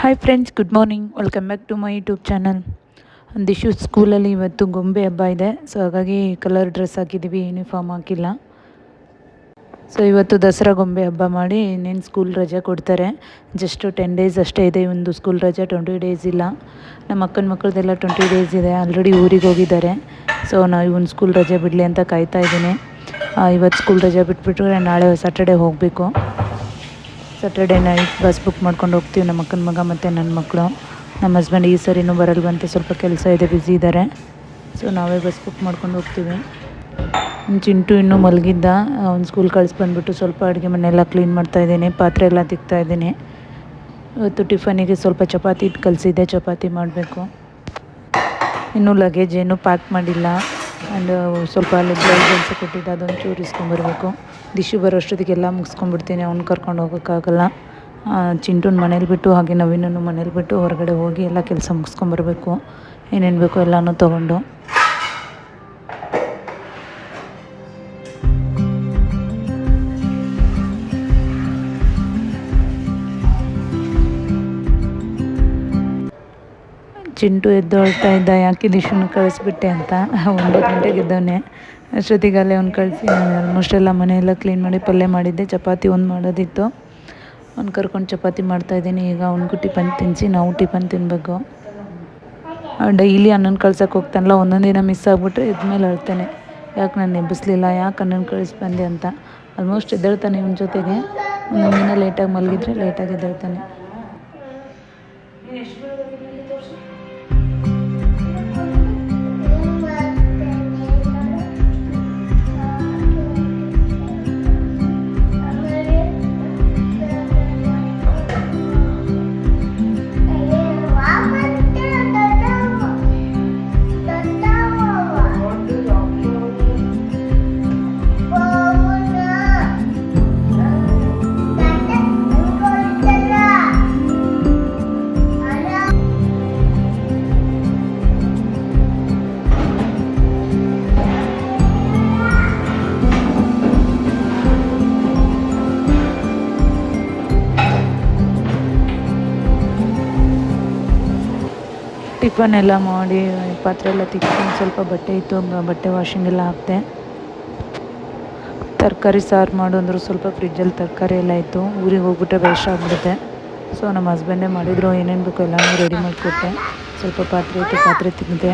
Hi friends good morning welcome back to my YouTube channel Dishu ಸ್ಕೂಲಲ್ಲಿ ಇವತ್ತು ಗೊಂಬೆ ಹಬ್ಬ ಇದೆ. ಸೊ ಹಾಗಾಗಿ ಕಲರ್ ಡ್ರೆಸ್ ಹಾಕಿದ್ದೀವಿ ಯೂನಿಫಾರ್ಮ್ ಹಾಕಿಲ್ಲ. ಸೊ ಇವತ್ತು ದಸರಾ ಗೊಂಬೆ ಹಬ್ಬ ಮಾಡಿ ಇನ್ನೇನು ಸ್ಕೂಲ್ ರಜೆ ಕೊಡ್ತಾರೆ. ಜಸ್ಟು ಟೆನ್ ಡೇಸ್ ಅಷ್ಟೇ ಇದೆ, ಒಂದು ಸ್ಕೂಲ್ ರಜಾ ಟ್ವೆಂಟಿ ಡೇಸ್ ಇಲ್ಲ. ನಮ್ಮ ಅಕ್ಕನ ಮಕ್ಕಳದೆಲ್ಲ ಟ್ವೆಂಟಿ ಡೇಸ್ ಇದೆ ಆಲ್ರೆಡಿ ಊರಿಗೆ ಹೋಗಿದ್ದಾರೆ. ಸೊ ನಾವು ಇವನ್ ಸ್ಕೂಲ್ ರಜೆ ಬಿಡಲಿ ಅಂತ ಕಾಯ್ತಾ ಇದ್ದೀನಿ. ಇವತ್ತು ಸ್ಕೂಲ್ ರಜೆ ಬಿಟ್ಬಿಟ್ರೆ ನಾಳೆ ಸ್ಯಾಟರ್ಡೆ ಹೋಗಬೇಕು. ಸ್ಯಾಟರ್ಡೇ ನೈಟ್ ಬಸ್ ಬುಕ್ ಮಾಡ್ಕೊಂಡು ಹೋಗ್ತೀವಿ, ನಮ್ಮ ಅಕ್ಕನ ಮಗ ಮತ್ತು ನನ್ನ ಮಕ್ಕಳು ನಮ್ಮ ಹಸ್ಬೆಂಡ್ ಈ ಸರಿನೂ ಬರಲ್ವಂತೆ, ಸ್ವಲ್ಪ ಕೆಲಸ ಇದೆ ಬ್ಯುಸಿ ಇದ್ದಾರೆ ಸೊ ನಾವೇ ಬಸ್ ಬುಕ್ ಮಾಡ್ಕೊಂಡು ಹೋಗ್ತೀವಿ. ಚಿಂಟು ಇನ್ನೂ ಮಲಗಿದ್ದ, ಅವ್ನು ಸ್ಕೂಲ್ ಕಳಿಸ್ ಬಂದುಬಿಟ್ಟು ಸ್ವಲ್ಪ ಅಡುಗೆ ಮನೆಯೆಲ್ಲ ಕ್ಲೀನ್ ಮಾಡ್ತಾಯಿದ್ದೀನಿ ಪಾತ್ರೆ ಎಲ್ಲ ತಿಕ್ತಾಯಿದ್ದೀನಿ ಇವತ್ತು ಟಿಫನಿಗೆ ಸ್ವಲ್ಪ ಚಪಾತಿ ಇಟ್ಟು ಕಲಿಸಿದ್ದೆ, ಚಪಾತಿ ಮಾಡಬೇಕು. ಇನ್ನೂ ಲಗೇಜ್ ಏನೂ ಪ್ಯಾಕ್ ಮಾಡಿಲ್ಲ. ಆ್ಯಂಡ್ ಸ್ವಲ್ಪ ಅಲ್ಲಿ ಬ್ಲೌಸ್ ಕೊಟ್ಟಿದ್ದೆ ಅದೊಂದು ಚೂರು ಇಸ್ಕೊಂಬರ್ಬೇಕು ದಿಶು ಬರೋ ಅಷ್ಟೊತ್ತಿಗೆಲ್ಲ ಮುಗಿಸ್ಕೊಂಡ್ಬಿಡ್ತೀನಿ, ಅವ್ನು ಕರ್ಕೊಂಡು ಹೋಗೋಕ್ಕಾಗಲ್ಲ. ಚಿಂಟುನ ಮನೇಲಿ ಬಿಟ್ಟು, ಹಾಗೆ ನವೀನನ್ನು ಮನೇಲಿ ಬಿಟ್ಟು, ಹೊರಗಡೆ ಹೋಗಿ ಎಲ್ಲ ಕೆಲಸ ಮುಗಿಸ್ಕೊಂಬರ್ಬೇಕು ಏನೇನು ಬೇಕೋ ಎಲ್ಲನೂ ತೊಗೊಂಡು. ಚಿಂಟು ಎದ್ದೊಳ್ತಾ ಇದ್ದ, ಯಾಕೆ ದಿಶನ್ ಕಳಿಸ್ಬಿಟ್ಟೆ ಅಂತ. ಒಂಬತ್ತು ಗಂಟೆಗೆ ಅಷ್ಟೊತ್ತಿಗೆ ಅಲ್ಲೇ ಅವ್ನು ಕಳಿಸಿ, ನಾನು ಆಲ್ಮೋಸ್ಟ್ ಎಲ್ಲ ಮನೆಯೆಲ್ಲ ಕ್ಲೀನ್ ಮಾಡಿ ಪಲ್ಯ ಮಾಡಿದ್ದೆ, ಚಪಾತಿ ಒಂದು ಮಾಡೋದಿತ್ತು. ಅವ್ನು ಕರ್ಕೊಂಡು ಚಪಾತಿ ಮಾಡ್ತಾಯಿದ್ದೀನಿ ಈಗ ಅವ್ನಿಗೂ ಟಿಫನ್ ತಿನ್ನಿಸಿ ನಾವು ಟಿಫನ್ ತಿನ್ನಬೇಕು ಡೈಲಿ ಅನ್ನನ ಕಳ್ಸೋಕೆ ಹೋಗ್ತಾನಲ್ಲ, ಒಂದೊಂದು ದಿನ ಮಿಸ್ ಆಗಿಬಿಟ್ರೆ ಇದ್ಮೇಲೆ ಅಳ್ತಾನೆ. ಯಾಕೆ ನಾನು ಎಬ್ಬಿಸ್ಲಿಲ್ಲ ಯಾಕೆ ಅನ್ನನ ಕಳಿಸಿ ಬಂದೆ ಅಂತ. ಆಲ್ಮೋಸ್ಟ್ ಎದ್ದೇಳ್ತಾನೆ ಇವನ ಜೊತೆಗೆ. ಒಂದೊಂದು ದಿನ ಲೇಟಾಗಿ ಮಲಗಿದ್ರೆ ಲೇಟಾಗಿ ಎದ್ದೇಳ್ತಾನೆ. ಟಿಫನ್ ಎಲ್ಲ ಮಾಡಿ, ಪಾತ್ರೆ ಎಲ್ಲ ತಿಕ್ಕೊಂಡು ಸ್ವಲ್ಪ ಬಟ್ಟೆ ಇತ್ತು ಬಟ್ಟೆ ವಾಷಿಂಗ್ ಎಲ್ಲ ಹಾಕ್ತೆ ತರಕಾರಿ ಸಾರು ಮಾಡು ಅಂದರು ಸ್ವಲ್ಪ ಫ್ರಿಜ್ಜಲ್ಲಿ ತರಕಾರಿ ಎಲ್ಲ ಇತ್ತು, ಊರಿಗೆ ಹೋಗ್ಬಿಟ್ಟೆ ವೇಸ್ಟ್ ಆಗಿಬಿಡುತ್ತೆ. ಸೊ ನಮ್ಮ ಹಸ್ಬೆಂಡೇ ಮಾಡಿದ್ರು, ಏನೇನು ಬೇಕು ಎಲ್ಲನೂ ರೆಡಿ ಮಾಡಿಕೊಟ್ಟೆ. ಸ್ವಲ್ಪ ಪಾತ್ರೆ ಇತ್ತು, ಪಾತ್ರೆ ತಿಂದೆ.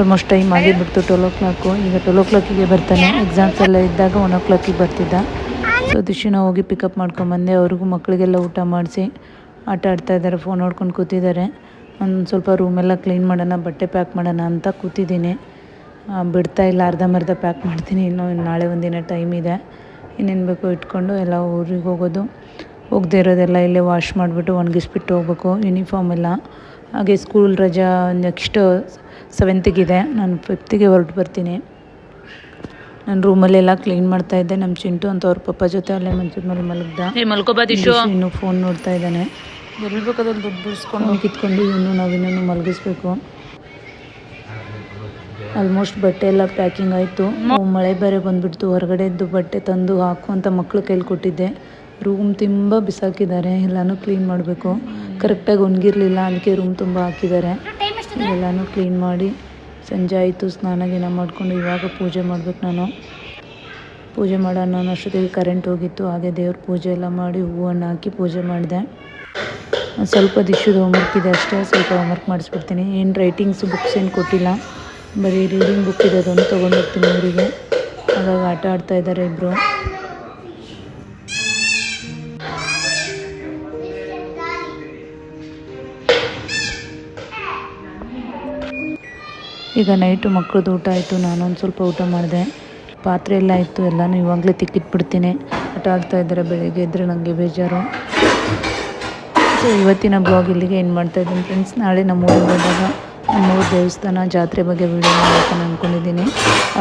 ಆಲ್ಮೋಸ್ಟ್ ಟೈಮ್ ಆಗಿಬಿಡ್ತು ಟ್ವೆಲ್ ಓ ಕ್ಲಾಕು ಈಗ ಟ್ವೆಲ್ ಓ ಕ್ಲಾಕಿಗೆ ಬರ್ತಾನೆ. ಎಕ್ಸಾಮ್ಸ್ ಎಲ್ಲ ಇದ್ದಾಗ ಒನ್ ಓ ಕ್ಲಾಕಿಗೆ ಬರ್ತಿದ್ದ. ಸೊ ದಿಶಿನ ಹೋಗಿ ಪಿಕಪ್ ಮಾಡ್ಕೊಂಬಂದೆ ಅವ್ರಿಗೂ ಮಕ್ಕಳಿಗೆಲ್ಲ ಊಟ ಮಾಡಿಸಿ. ಆಟ ಆಡ್ತಾ ಇದ್ದಾರೆ ಫೋನ್ ನೋಡ್ಕೊಂಡು ಕೂತಿದ್ದಾರೆ. ಒಂದು ಸ್ವಲ್ಪ ರೂಮೆಲ್ಲ ಕ್ಲೀನ್ ಮಾಡೋಣ ಬಟ್ಟೆ ಪ್ಯಾಕ್ ಮಾಡೋಣ ಅಂತ ಕೂತಿದ್ದೀನಿ. ಬಿಡ್ತಾ ಇಲ್ಲ ಅರ್ಧಂಬರ್ಧ ಪ್ಯಾಕ್ ಮಾಡ್ತೀನಿ. ಇನ್ನೂ ನಾಳೆ ಒಂದಿನ ಟೈಮ್ ಇದೆ. ಇನ್ನೇನು ಬೇಕು ಇಟ್ಕೊಂಡು ಎಲ್ಲ ಊರಿಗೆ ಹೋಗೋದು. ಹೋಗದೆ ಇರೋದೆಲ್ಲ ಇಲ್ಲೇ ವಾಶ್ ಮಾಡಿಬಿಟ್ಟು ಒಣಗಿಸ್ಬಿಟ್ಟು ಹೋಗ್ಬೇಕು. ಯೂನಿಫಾರ್ಮ್ ಎಲ್ಲ. ಹಾಗೆ ಸ್ಕೂಲ್ ರಜಾ ನೆಕ್ಸ್ಟ್ ಸೆವೆಂತಿಗಿದೆ ನಾನು ಫಿಫ್ತಿಗೆ ಹೊರಟು ಬರ್ತೀನಿ. ನಾನು ರೂಮಲ್ಲೆಲ್ಲ ಕ್ಲೀನ್ ಮಾಡ್ತಾ ಇದ್ದೆ. ನಮ್ಮ ಚಿಂಟು ಅಂತ ಅವ್ರ ಪಪ್ಪ ಜೊತೆ ಅಲ್ಲೇ ಮಂಚದ ಮೇಲೆ ಮಲಗ್ದ. ಇನ್ನು ಫೋನ್ ನೋಡ್ತಾ ಇದ್ದಾನೆ. ಎಲ್ಲಿ ಬೇಕಾದಲ್ಲಿ ದುಡ್ಡು ಬಿಡಿಸ್ಕೊಂಡು ಕಿತ್ಕೊಂಡು ಇವನು ನಾವಿನ್ನೂ ಇನ್ನೂ ಮಲಗಿಸ್ಬೇಕು. ಆಲ್ಮೋಸ್ಟ್ ಬಟ್ಟೆ ಎಲ್ಲ ಪ್ಯಾಕಿಂಗ್ ಆಯಿತು. ಮಳೆ ಬೇರೆ ಬಂದುಬಿಡ್ತು. ಹೊರಗಡೆದ್ದು ಬಟ್ಟೆ ತಂದು ಹಾಕು ಅಂತ ಮಕ್ಕಳು ಕೈಲಿ ಕೊಟ್ಟಿದ್ದೆ. ರೂಮ್ ತುಂಬ ಬಿಸಾಕಿದ್ದಾರೆ. ಎಲ್ಲನೂ ಕ್ಲೀನ್ ಮಾಡಬೇಕು. ಕರೆಕ್ಟಾಗಿ ಒಣಗಿರಲಿಲ್ಲ. ಅದಕ್ಕೆ ರೂಮ್ ತುಂಬ ಹಾಕಿದ್ದಾರೆ. ಎಲ್ಲನೂ ಕ್ಲೀನ್ ಮಾಡಿ ಸಂಜೆ ಆಯಿತು. ಸ್ನಾನ ಗಿನ ಮಾಡಿಕೊಂಡು ಇವಾಗ ಪೂಜೆ ಮಾಡ್ಬೇಕು ನಾನು. ಪೂಜೆ ಮಾಡೋಣ ಅಷ್ಟೊತ್ತಿಗೆ ಕರೆಂಟ್ ಹೋಗಿತ್ತು. ಹಾಗೆ ದೇವ್ರ ಪೂಜೆ ಎಲ್ಲ ಮಾಡಿ ಹೂವನ್ನು ಹಾಕಿ ಪೂಜೆ ಮಾಡಿದೆ. ಸ್ವಲ್ಪ ದಿಶದ ಹೋಮ್ವರ್ಕ್ ಇದೆ ಅಷ್ಟೇ, ಸ್ವಲ್ಪ ಹೋಮ್ವರ್ಕ್ ಮಾಡಿಸ್ಬಿಡ್ತೀನಿ. ಏನು ರೈಟಿಂಗ್ಸ್ ಬುಕ್ಸ್ ಏನು ಕೊಟ್ಟಿಲ್ಲ. ಬರೀ ರೀಡಿಂಗ್ ಬುಕ್ ಇದೆ, ಅದೊಂದು ತೊಗೊಂಡು ಹೋಗ್ತೀನಿ ಊರಿಗೆ. ಹಾಗಾಗಿ ಆಟ ಆಡ್ತಾ ಇದ್ದಾರೆ ಇಬ್ಬರು ಈಗ ನೈಟು ಮಕ್ಕಳದ್ದು ಊಟ ಆಯಿತು, ನಾನೊಂದು ಸ್ವಲ್ಪ ಊಟ ಮಾಡಿದೆ. ಪಾತ್ರೆ ಎಲ್ಲ ಇತ್ತು ಎಲ್ಲನೂ ಇವಾಗಲೇ ತಿಕ್ಕಿಟ್ಬಿಡ್ತೀನಿ. ಆಟ ಆಡ್ತಾ ಇದ್ದಾರೆ, ಬೆಳಿಗ್ಗೆ ಇದ್ದರೆ ನನಗೆ ಬೇಜಾರು. ಸೊ, ಇವತ್ತಿನ ಬ್ಲಾಗ್ ಇಲ್ಲಿಗೆ ಏನು ಮಾಡ್ತಾಯಿದ್ದೀನಿ ಫ್ರೆಂಡ್ಸ್ ನಾಳೆ ನಮ್ಮ ಊರಿಗೆ ಹೋದಾಗ ನಮ್ಮೂರು ದೇವಸ್ಥಾನ ಜಾತ್ರೆ ಬಗ್ಗೆ ವೀಡಿಯೋ ಮಾಡ್ಬೇಕಂತ ಅಂದ್ಕೊಂಡಿದ್ದೀನಿ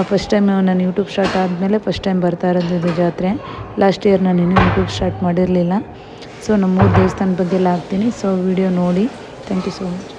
ಫಸ್ಟ್ ಟೈಮ್ ನಾನು ಯೂಟ್ಯೂಬ್ ಸ್ಟಾರ್ಟ್ ಆದಮೇಲೆ ಫಸ್ಟ್ ಟೈಮ್ ಬರ್ತಾ ಇರೋದು ಇದು ಜಾತ್ರೆ. ಲಾಸ್ಟ್ ಇಯರ್ ನಾನು ಇನ್ನೂ ಯೂಟ್ಯೂಬ್ ಸ್ಟಾರ್ಟ್ ಮಾಡಿರಲಿಲ್ಲ. ಸೊ ನಮ್ಮೂರು ದೇವಸ್ಥಾನ ಬಗ್ಗೆ ಎಲ್ಲ ಹಾಕ್ತೀನಿ. ಸೊ ವಿಡಿಯೋ ನೋಡಿ. Thank you so much